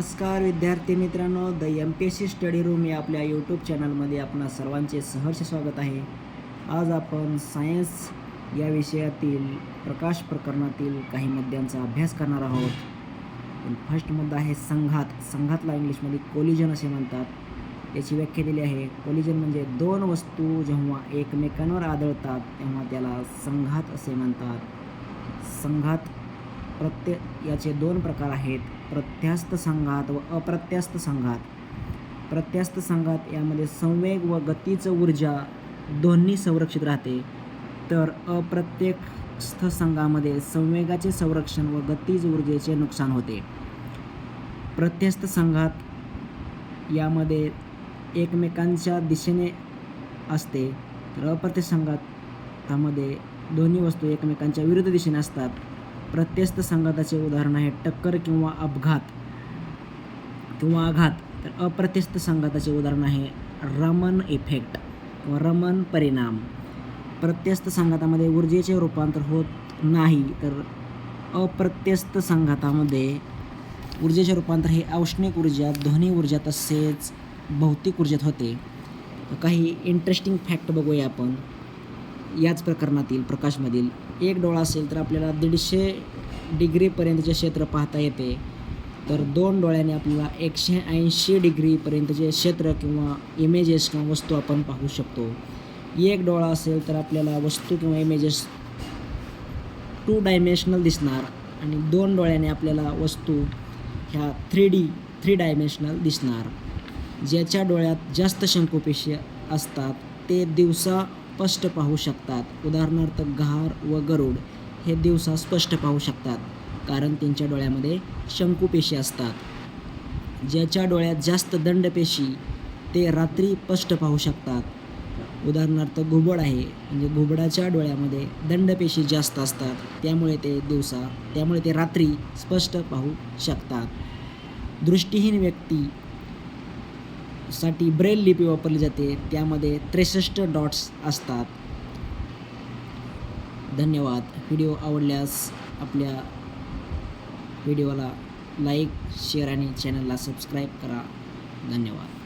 नमस्कार विद्यार्थी मित्रांनो. The M P S C study room या आपल्या यूट्यूब चॅनलमध्ये आपणा सर्वांचे सहर्ष स्वागत आहे. आज आपण सायन्स या विषयातील प्रकाश प्रकरणातील काही मुद्द्यांचा अभ्यास करणार आहोत. फर्स्ट मुद्दा आहे संघात. संघातला इंग्लिशमध्ये कोलिजन असे म्हणतात. याची व्याख्या दिली आहे. कोलिजन म्हणजे दोन वस्तू जेव्हा एकमेकांवर आदळतात तेव्हा त्याला संघात असे म्हणतात. संघात प्रत्य याचे दोन प्रकार आहेत. प्रत्यास्थ संघात व अप्रत्यास्थ संघात. प्रत्यास्थ संघात यामध्ये संवेग व गतीचं ऊर्जा दोन्ही संरक्षित राहते. तर अप्रत्यक्षस्थ संघामध्ये संवेगाचे संरक्षण व गतीज ऊर्जेचे नुकसान होते. प्रत्यस्थ संघात यामध्ये एकमेकांच्या दिशेने असते. तर अप्रत्यस्थ संघातामध्ये दोन्ही वस्तू एकमेकांच्या विरुद्ध दिशेने असतात. प्रत्यस्त संघाताचे उदाहरण आहे टक्कर किंवा अपघात किंवा आघात. तर अप्रत्यस्त संघाताचे उदाहरण आहे रमन इफेक्ट किंवा रमन परिणाम. प्रत्यस्त संघातामध्ये ऊर्जेचे रूपांतर होत नाही तर अप्रत्यस्त संघातामध्ये ऊर्जेचे रूपांतर हे औष्णिक ऊर्जा ध्वनी ऊर्जा तसेच भौतिक ऊर्जेत होते. काही इंटरेस्टिंग फॅक्ट बघूया आपण. याच प्रकरणातील प्रकाशमधील एक डोळा असेल तर आपल्याला दीडशे डिग्रीपर्यंतचे क्षेत्र पाहता येते. तर दोन डोळ्याने आपल्याला एकशे ऐंशी डिग्रीपर्यंतचे क्षेत्र किंवा इमेजेस किंवा वस्तू आपण पाहू शकतो. एक डोळा असेल तर आपल्याला वस्तू किंवा इमेजेस टू डायमेन्शनल दिसणार आणि दोन डोळ्याने आपल्याला वस्तू ह्या थ्री डी थ्री डायमेन्शनल दिसणार. ज्याच्या डोळ्यात जास्त शंकुपेशी असतात ते दिवसा स्पष्ट पाहू शकतात. उदाहरणार्थ घार व गरुड हे दिवसा स्पष्ट पाहू शकतात कारण त्यांच्या डोळ्यामध्ये शंकूपेशी असतात. ज्याच्या डोळ्यात जास्त दंडपेशी ते रात्री स्पष्ट पाहू शकतात. उदाहरणार्थ घुबड आहे म्हणजे घुबडाच्या डोळ्यामध्ये दंडपेशी जास्त असतात त्यामुळे ते दिवसा त्यामुळे ते रात्री स्पष्ट पाहू शकतात. दृष्टीहीन व्यक्ती साठी ब्रेल लिपी वापरली जाते. त्यामध्ये त्रेसष्ट डॉट्स असतात. धन्यवाद. व्हिडिओ आवडल्यास आपल्या व्हिडिओला लाईक शेअर आणि चॅनलला सबस्क्राईब करा. धन्यवाद.